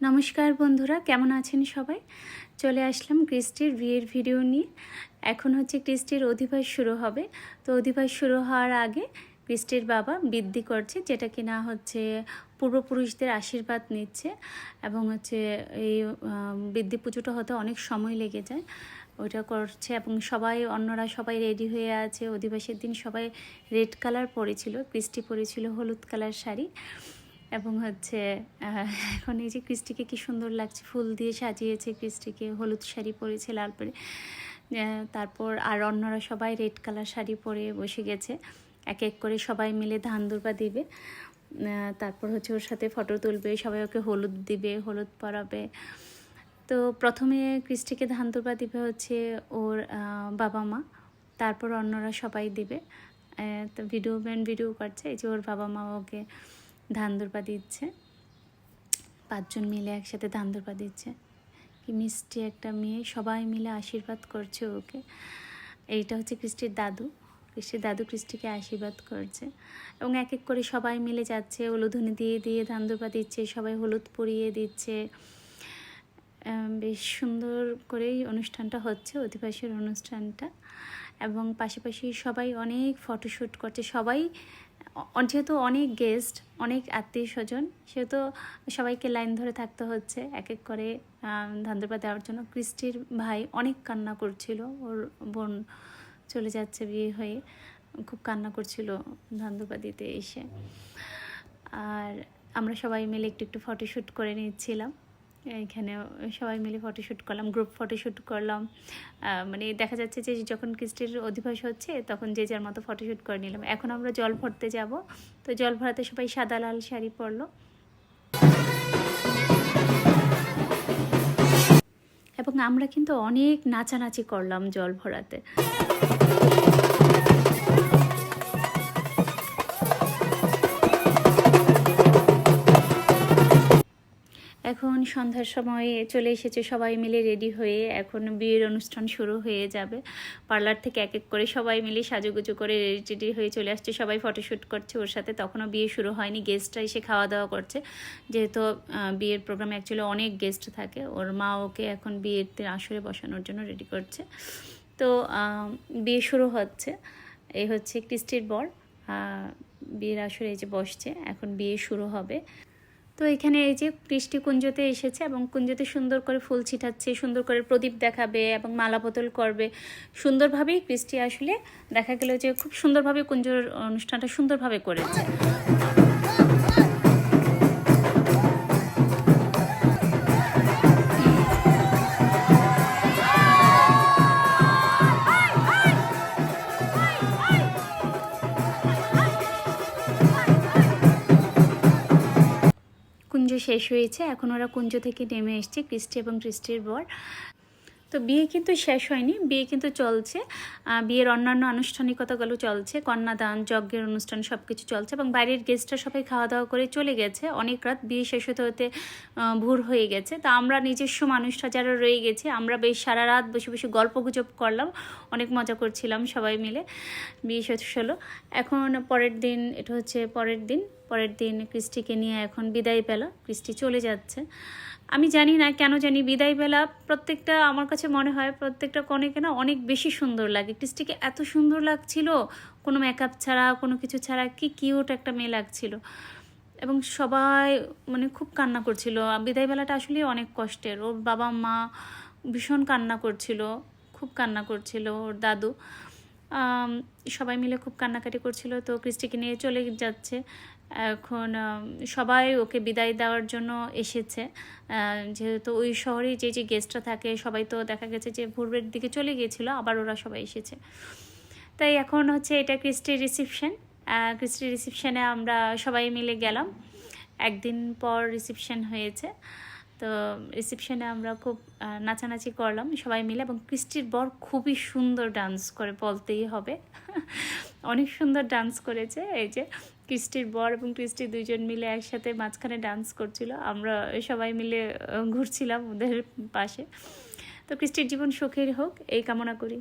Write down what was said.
নমস্কার বন্ধুরা, কেমন আছেন সবাই? চলে আসলাম ক্রিস্টির বিয়ের ভিডিও নিয়ে। এখন হচ্ছে ক্রিস্টির অধিবাস শুরু হবে। তো অধিবাস শুরু হওয়ার আগে ক্রিস্টির বাবা বৃদ্ধি করছে যেটা কিনা হচ্ছে পূর্বপুরুষদের আশীর্বাদ নিচ্ছে এবং হচ্ছে এই বৃদ্ধি পুজোটা হতে অনেক সময় লেগে যায়। ওইটা করছে এবং সবাই, অন্যরা সবাই রেডি হয়ে আছে। অধিবাসের দিন সবাই রেড কালার পরেছিল ক্রিস্টি পরেছিল হলুদ কালার শাড়ি। এবং হচ্ছে এখন এই যে ক্রিস্টিকে কি সুন্দর লাগছে, ফুল দিয়ে সাজিয়েছে ক্রিস্টিকে, হলুদ শাড়ি পরেছে, লাল পরে তারপর আর অন্যরা সবাই রেড কালার শাড়ি পরে বসে গেছে। এক এক করে সবাই মিলে ধান দুর্বা দিবে। তারপর হচ্ছে ওর সাথে ফটো তুলবে, সবাই ওকে হলুদ দিবে, হলুদ পরাবে। তো প্রথমে ক্রিস্টিকে ধান দুর্বা দিবে হচ্ছে ওর বাবা মা, তারপর অন্যরা সবাই দিবে। তো ভিডিও ম্যান ভিডিও করছে, এই যে ওর বাবা মা ওকে ধান দুর্বা দিচ্ছে। পাঁচজন মিলে একসাথে ধান দুর্বা দিচ্ছে। কি মিষ্টি একটা মেয়ে, সবাই মিলে আশীর্বাদ করছে ওকে। এইটা হচ্ছে কৃষ্টির দাদু। কৃষ্টির দাদু কৃষ্টিকে আশীর্বাদ করছে। এবং এক এক করে সবাই মিলে যাচ্ছে হলুধুনি দিয়ে দিয়ে ধান দুর্বা দিচ্ছে, সবাই হলুদ পরিয়ে দিচ্ছে। বেশ সুন্দর করেই অনুষ্ঠানটা হচ্ছে, অধিবাসীর অনুষ্ঠানটা। এবং পাশাপাশি সবাই অনেক ফটোশ্যুট করছে, সবাই যেহেতু অনেক গেস্ট, অনেক আত্মীয় স্বজন সেহেতু সবাইকে লাইন ধরে থাকতে হচ্ছে। এক এক করে ধান্দরপা দেওয়ার জন্য। ক্রিস্টির ভাই অনেক কান্না করছিল। ওর বোন চলে যাচ্ছে বিয়ে হয়ে। খুব কান্না করছিল ধান্দরপা দিতে এসে। আর আমরা সবাই মিলে একটু একটু ফটোশ্যুট করে নিচ্ছিলাম। এখানে সবাই মিলে ফটোশ্যুট করলাম গ্রুপ ফটোশ্যুট করলাম। মানে দেখা যাচ্ছে যে যখন কৃষ্টির অধিবাস হচ্ছে, তখন যে যার মতো ফটোশ্যুট করে নিলাম। এখন আমরা জল ভরতে যাব। তো জল ভরাতে সবাই সাদা লাল শাড়ি পরলো। এবং আমরা কিন্তু অনেক নাচানাচি করলাম জল ভরাতে। এখন সন্ধ্যার সময় চলে এসেছে, সবাই মিলে রেডি হয়ে এখন বিয়ের অনুষ্ঠান শুরু হয়ে যাবে। পার্লার থেকে এক এক করে সবাই মিলে সাজুগুজু করে রেডি হয়ে চলে আসছে। সবাই ফটোশ্যুট করছে ওর সাথে, তখনও বিয়ে শুরু হয়নি গেস্টরা এসে খাওয়া দাওয়া করছে। যেহেতু বিয়ের প্রোগ্রামে অ্যাকচুয়ালি অনেক গেস্ট থাকে, ওর মা ওকে এখন বিয়ের আসরে বসানোর জন্য রেডি করছে। তো বিয়ে শুরু হচ্ছে। এই হচ্ছে ক্রিস্টির বর বিয়ের আসরে এই যে বসছে, এখন বিয়ে শুরু হবে। তো এখানে এই যে কৃষ্টি কুঞ্জতে এসেছে এবং কুঞ্জতে সুন্দর করে ফুল ছিটাচ্ছে, সুন্দর করে প্রদীপ দেখাবে এবং মালা বোতল করবে। সুন্দরভাবেই কৃষ্টি আসলে দেখা গেল যে খুব সুন্দরভাবে কুঞ্জর অনুষ্ঠানটা সুন্দরভাবে করেছে। কুঞ্জ শেষ হয়েছে এখন ওরা কুঞ্জ থেকে নেমে এসছে কৃষ্টি এবং কৃষ্টির বর। তো বিয়ে কিন্তু শেষ হয়নি। বিয়ে কিন্তু চলছে। বিয়ের অন্যান্য আনুষ্ঠানিকতাগুলো চলছে। কন্যাদান, যজ্ঞের অনুষ্ঠান সব কিছু চলছে এবং বাইরের গেস্টরা সবাই খাওয়া দাওয়া করে চলে গেছে। অনেক রাত বিয়ে শেষ হতে হতে ভোর হয়ে গেছে। তা আমরা নিজস্ব মানুষরা যারা রয়ে গেছে, আমরা বেশ সারা রাত বসে বসে গল্প গুজব করলাম, অনেক মজা করছিলাম সবাই মিলে। বিয়ে শেষ হলো। এখন পরের দিন, এটা হচ্ছে পরের দিন। পরের দিন ক্রিস্টিকে নিয়ে এখন বিদায় পেলা। ক্রিস্টি চলে যাচ্ছে। আমি জানি না কেন জানি বিদায়বেলা প্রত্যেকটা আমার কাছে মনে হয় প্রত্যেকটা কনেকে না অনেক বেশি সুন্দর লাগে। ক্রিস্টিকে এত সুন্দর লাগছিল, কোনো মেকআপ ছাড়া, কোনো কিছু ছাড়া কি কিউট একটা মেয়ে লাগছিল। এবং সবাই মানে খুব কান্না করছিল। বিদায়বেলাটা আসলে অনেক কষ্টের। ওর বাবা মা ভীষণ কান্না করছিল, খুব কান্না করছিল ওর দাদু। সবাই মিলে খুব কান্নাকাটি করছিল। তো ক্রিস্টিকে নিয়ে চলে যাচ্ছে। এখন সবাই ওকে বিদায় দেওয়ার জন্য এসেছে। যেহেতু ওই শহরে যে যে গেস্টরা থাকে, সবাই তো দেখা গেছে যে ভোরের দিকে চলে গিয়েছিল, আবার ওরা সবাই এসেছে। তাই এখন হচ্ছে এটা ক্রিস্টির রিসিপশন। ক্রিস্টির রিসিপশানে আমরা সবাই মিলে গেলাম। একদিন পর রিসিপশন হয়েছে। তো রিসিপশনে আমরা খুব নাচানাচি করলাম সবাই মিলে এবং ক্রিস্টির বর খুবই সুন্দর ডান্স করে, বলতেই হবে। অনেক সুন্দর ডান্স করেছে, এই যে ক্রিস্টির বর এবং ক্রিস্টি দুজন মিলে একসাথে মাঝখানে ডান্স করছিল। আমরা সবাই মিলে ঘুরছিলাম ওদের পাশে। তো ক্রিস্টির জীবন সুখের হোক, এই কামনা করি।